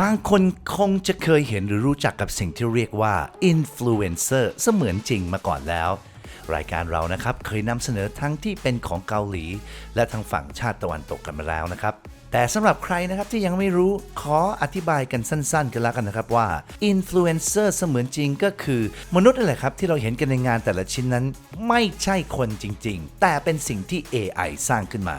บางคนคงจะเคยเห็นหรือรู้จักกับสิ่งที่เรียกว่า influencer เสมือนจริงมาก่อนแล้ว รายการเรานะครับเคยนำเสนอทั้งที่เป็นของเกาหลี และทางฝั่งชาติตะวันตกกันมาแล้วนะครับ แต่สำหรับใครนะครับที่ยังไม่รู้ขออธิบายกันสั้นๆ กันแล้วกันนะครับว่า influencer เสมือนจริงก็คือ มนุษย์นั่นแหละครับที่เราเห็นกันในงานแต่ละชิ้นนั้น ไม่ใช่คนจริง ๆ แต่เป็นสิ่งที่ AI สร้างขึ้นมา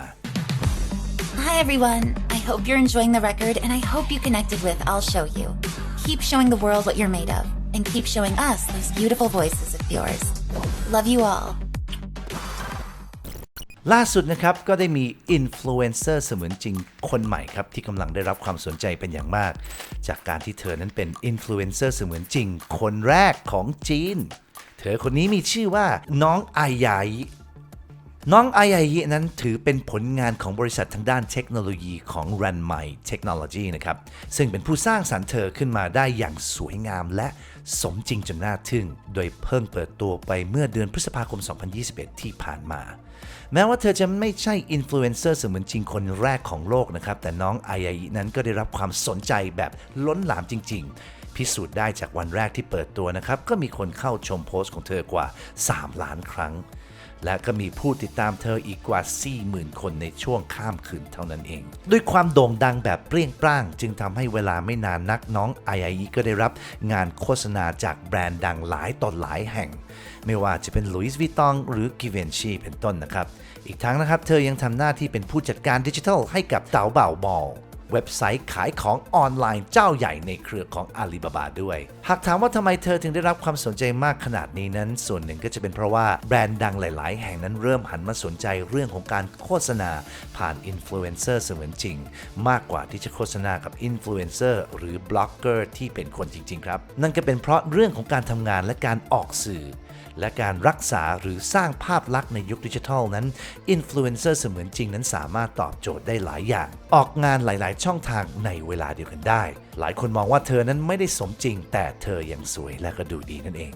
Hi everyone. Hope you're enjoying the record and I hope you connected with I'll Show You. Keep showing the world what you're made of and keep showing us those beautiful voices of yours. Love you all. ล่าสุดนะครับก็ได้มีอินฟลูเอนเซอร์เสมือนจริงคนใหม่ครับที่กำลังได้รับความสนใจเป็นอย่างมาก จากการที่เธอนั้นเป็นอินฟลูเอนเซอร์เสมือนจริงคนแรกของจีน เธอคนนี้มีชื่อว่าน้องอายาย น้องอายายินั้นถือเป็นผลงานของบริษัททางด้านเทคโนโลยีของ Runmai Technology นะครับ ซึ่งเป็นผู้สร้างสรรค์เธอขึ้นมาได้อย่างสวยงามและสมจริงจนน่าทึ่ง โดยเพิ่งเปิดตัวไปเมื่อเดือนพฤษภาคม 2021 ที่ผ่านมา แม้ว่าเธอจะไม่ใช่อินฟลูเอนเซอร์เสมือนจริงคนแรกของโลกนะครับ แต่น้องไอายายินั้นก็ได้รับความสนใจแบบล้นหลามจริง ๆ พิสูจน์ได้จากวันแรกที่เปิดตัวนะครับ ก็มีคนเข้าชมโพสต์ของเธอกว่า 3 ล้านครั้ง และก็มีผู้ติดตามเธออีกกว่า 40,000 คนในช่วงข้ามคืนเท่านั้นเอง ด้วยความโด่งดังแบบเปรี้ยงปร้าง จึงทำให้เวลาไม่นานนักน้องไอไอก็ได้รับงานโฆษณาจากแบรนด์ดังหลายต่อหลายแห่ง ไม่ว่าจะเป็น Louis Vuitton หรือ Givenchy เป็นต้นนะครับ อีกทั้งนะครับ เธอยังทำหน้าที่เป็นผู้จัดการดิจิทัลให้กับเต๋าเบ่ามอล เว็บไซต์ขายของออนไลน์เจ้าใหญ่ในเครือของอาลีบาบาด้วย หากถามว่าทำไมเธอถึงได้รับความสนใจมากขนาดนี้นั้น ส่วนหนึ่งก็จะเป็นเพราะว่าแบรนด์ดังหลาย ๆ แห่งนั้นเริ่มหันมาสนใจเรื่องของการโฆษณาผ่านอินฟลูเอนเซอร์เสมือนจริง มากกว่าที่จะโฆษณากับอินฟลูเอนเซอร์หรือบล็อกเกอร์ที่เป็นคนจริง ๆ ครับ นั่นก็เป็นเพราะเรื่องของการทำงานและการออกสื่อและการรักษาหรือสร้างภาพลักษณ์ในยุคดิจิทัลนั้นอินฟลูเอนเซอร์เสมือนจริงนั้นสามารถตอบโจทย์ได้หลายอย่าง ออกงานหลายๆช่องทางในเวลาเดียวกันได้ หลายคนมองว่าเธอนั้นไม่ได้สมจริง แต่เธอยังสวยและก็ดูดีนั่นเอง